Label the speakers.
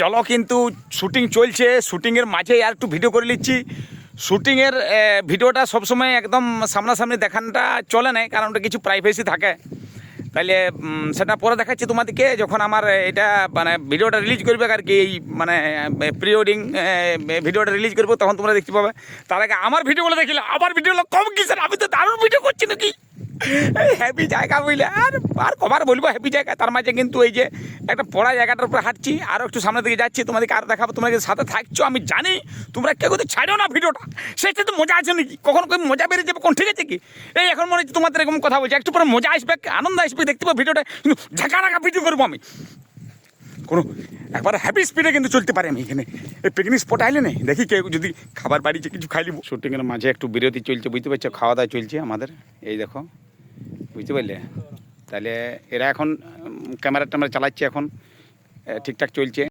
Speaker 1: চলো কিন্তু শুটিং চলছে, শুটিংয়ের মাঝে আর একটু ভিডিও করে নিচ্ছি। শুটিংয়ের ভিডিওটা সবসময় একদম সামনাসামনি দেখানটা চলে না, কারণ ওটা কিছু প্রাইভেসি থাকে। তাহলে সেটা পরে দেখাচ্ছি তোমাদেরকে, যখন আমার এটা মানে ভিডিওটা রিলিজ করবে আর কি, এই মানে প্রি ওয়েডিং ভিডিওটা রিলিজ করব, তখন তোমরা দেখতে পাবে। তার আগে আমার ভিডিওগুলো দেখিলে, আমার ভিডিওগুলো কম কিসের? আমি তো দারুণ ভিডিও করছি নাকি? হ্যাপি জায়গা বুঝলে? আর আর কবার বলব হ্যাপি জায়গা, তার মাঝে কিন্তু এই যে একটা পড়া জায়গাটার উপরে হাঁটছি আরও একটু সামনে দিকে যাচ্ছি, তোমাদেরকে আর দেখাবো যদি সাথে থাকছো, আমি জানি তোমরা কেউ কিন্তু ছাড়ো না ভিডিওটা। সেটা তো মজা আছে নাকি? কখন কই মজা বেরিয়ে যাবে কোন ঠিক আছে কি? এই এখন মনে হচ্ছে তোমাদের এরকম কথা বলছি, একটু পরে মজা আসবে আনন্দ আসবে, দেখতে পাবো ভিডিওটা, কিন্তু ঝাঁকা ভিডিও করব আমি। কোনো, একবার হ্যাপি স্পিডে কিন্তু চলতে পারে আমি এখানে। এই পিকনিক স্পট আইলে নেই দেখি কেউ যদি খাবার বাড়িতে কিছু খাই নিব। শুটিংয়ের মাঝে একটু বিরতি চলছে, বুঝতে পারছ? খাওয়া দাওয়া চলছে আমাদের। এই দেখো বুঝতে পারলে? তাহলে এরা এখন ক্যামেরা ট্যামেরা চালাচ্ছে এখন। ঠিকঠাক চলছে।